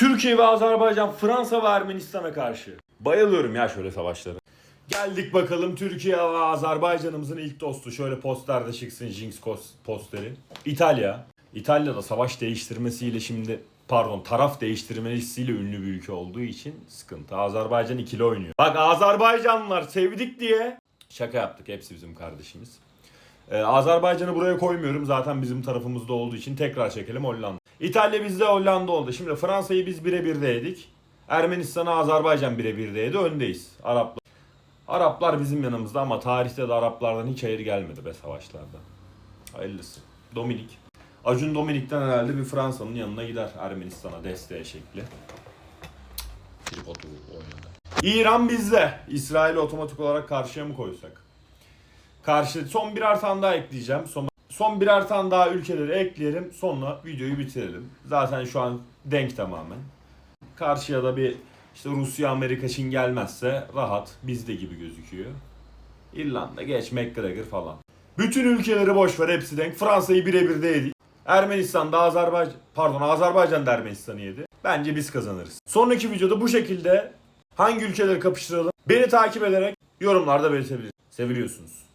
Türkiye ve Azerbaycan Fransa ve Ermenistan'a karşı. Bayılıyorum ya şöyle savaşlara. Geldik bakalım Türkiye ve Azerbaycan'ımızın ilk dostu. Şöyle posterde çıksın Jinx posteri. İtalya. İtalya'da savaş değiştirmesiyle şimdi pardon taraf değiştirmesiyle ünlü bir ülke olduğu için sıkıntı. Azerbaycan ikili oynuyor. Bak Azerbaycanlılar sevdik diye şaka yaptık. Hepsi bizim kardeşimiz. Ee, Azerbaycan'ı buraya koymuyorum. Zaten bizim tarafımızda olduğu için tekrar çekelim Hollanda. İtalya bizde Hollanda oldu. Şimdi Fransa'yı biz birebir de yedik. Ermenistan'a Azerbaycan birebir de yedi. Öndeyiz. Araplar. Araplar bizim yanımızda ama tarihte de Araplardan hiç hayır gelmedi be savaşlarda. Hayırlısı. Dominik. Acun Dominik'ten herhalde bir Fransa'nın yanına gider Ermenistan'a desteğe şekli. Tripodu oynadı. İran bizde. İsrail'i otomatik olarak karşıya mı koysak? Karşı son birer tane daha ekleyeceğim. Son, son birer tane daha ülkeleri ekleyelim. Sonra videoyu bitirelim. Zaten şu an denk tamamen. Karşıya da bir işte Rusya Amerika Çin gelmezse rahat bizde gibi gözüküyor. İrlanda geç McGregor falan. Bütün ülkeleri boş ver hepsi denk. Fransa'yı birebir de yedik. Ermenistan da Azerbaycan pardon Azerbaycan da Ermenistan'ı yedi. Bence biz kazanırız. Sonraki videoda bu şekilde hangi ülkeleri kapıştıralım? Beni takip ederek yorumlarda belirtebilirsiniz. Seviliyorsunuz.